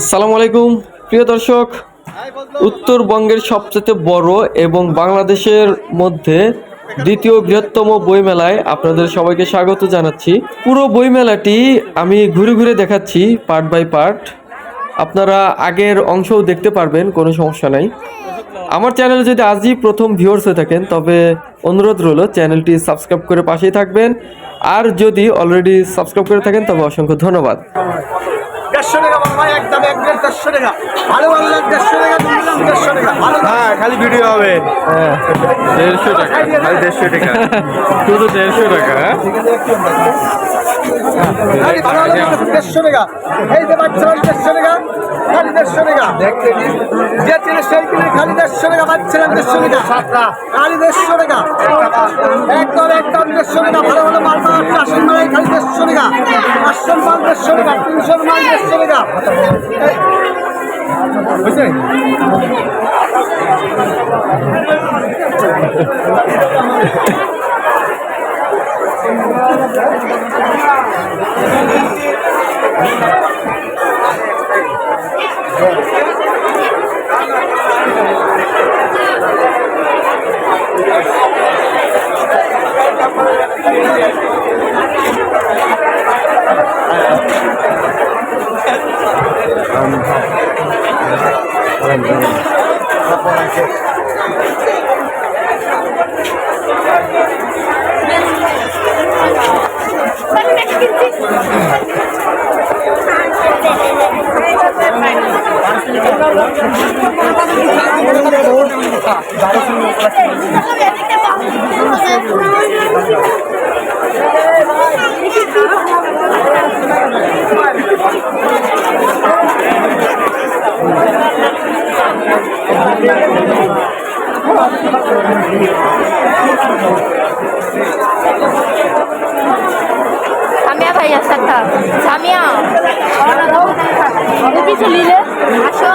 আসসালামু আলাইকুম। প্রিয় দর্শক, উত্তরবঙ্গের সবচেয়ে বড় এবং বাংলাদেশের মধ্যে দ্বিতীয় বৃহত্তম বইমেলায় আপনাদের সবাইকে স্বাগত জানাচ্ছি। পুরো বইমেলাটি আমি ঘুরে ঘুরে দেখাচ্ছি, পার্ট বাই পার্ট। আপনারা আগের অংশও দেখতে পারবেন, কোনো সমস্যা নাই। আমার চ্যানেলে যদি আজই প্রথম ভিউয়ার্স হয়ে থাকেন, তবে অনুরোধ রইল, চ্যানেলটি সাবস্ক্রাইব করে পাশেই থাকবেন। আর যদি অলরেডি সাবস্ক্রাইব করে থাকেন, তবে অসংখ্য ধন্যবাদ। দেড়শো টাকা বাবা একদম এক প্লেট দেড়শো টাকা। ভালো ভালো দেড়শো টাকা দিলাম দেড়শো টাকা। ভালো হ্যাঁ খালি ভিডিও হবে। দেড়শো টাকা খালি দেড়শো টাকা। শুধু দেড়শো টাকা হ্যাঁ? দেড়শো টাকা। এই যে বাচ্চারা দেড়শো টাকা খালি দেড়শো টাকা। যে চিনে সেই কিনে খালি দেড়শো টাকা বাচ্চারা দেড়শো টাকা। খালি দেড়শো টাকা। একদম একদম দেড়শো টাকা ভালো ভালো মাল পাওয়া যাচ্ছে আসন মালাই খালি দেড়শো টাকা। দেড়শো টাকা তিনশো মাল দেড়শো টাকা বুঝছেন সামিয়া ভাইয়া সাথে সামিয়া কিছু নিলে? আসো।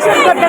করতে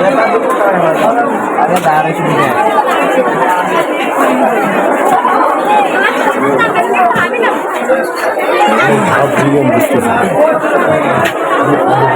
মেলা আরে দাঁড়া শুনে আমি না